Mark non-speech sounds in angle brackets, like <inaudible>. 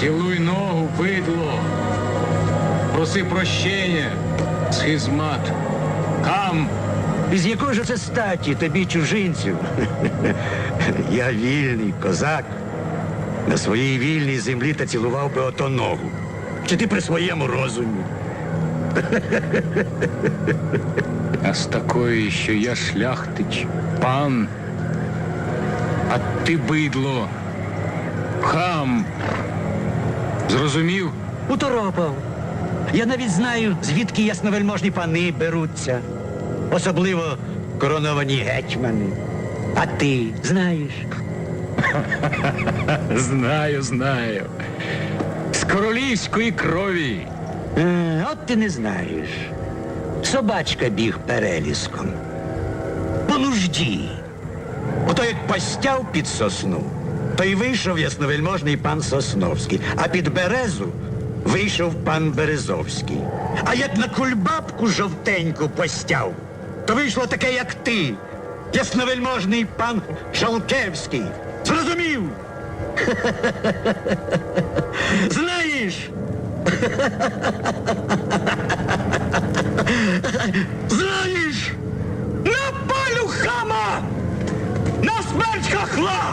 Цілуй ногу, бидло. Проси прощення, схизмат. Хам, Із якої ж це статі тобі чужинців? <laughs> Я вільний козак. На своїй вільній землі та цілував би ото ногу. Чи ти при своєму розумі? а з такої, що я шляхтич, пан, а ти бидло. Хам. Зрозумів? Уторопав. Я навіть знаю, звідки ясновельможні пани беруться. Особливо короновані гетьмани. А ти знаєш? <laughs> Знаю, знаю. З королівської крові. Е, от ти не знаєш. Собачка біг переліском. По нужді. Ото як постяв під сосну, то й вийшов ясновельможний пан Сосновський, а під березу вийшов пан Березовський. А як на кульбабку жовтеньку постяв, то вийшло таке, як ти, ясновельможний пан Шалкевський. Зрозумів? <laughs> Знаєш? <laughs> Знаєш, на палю хама! На смерть хахла!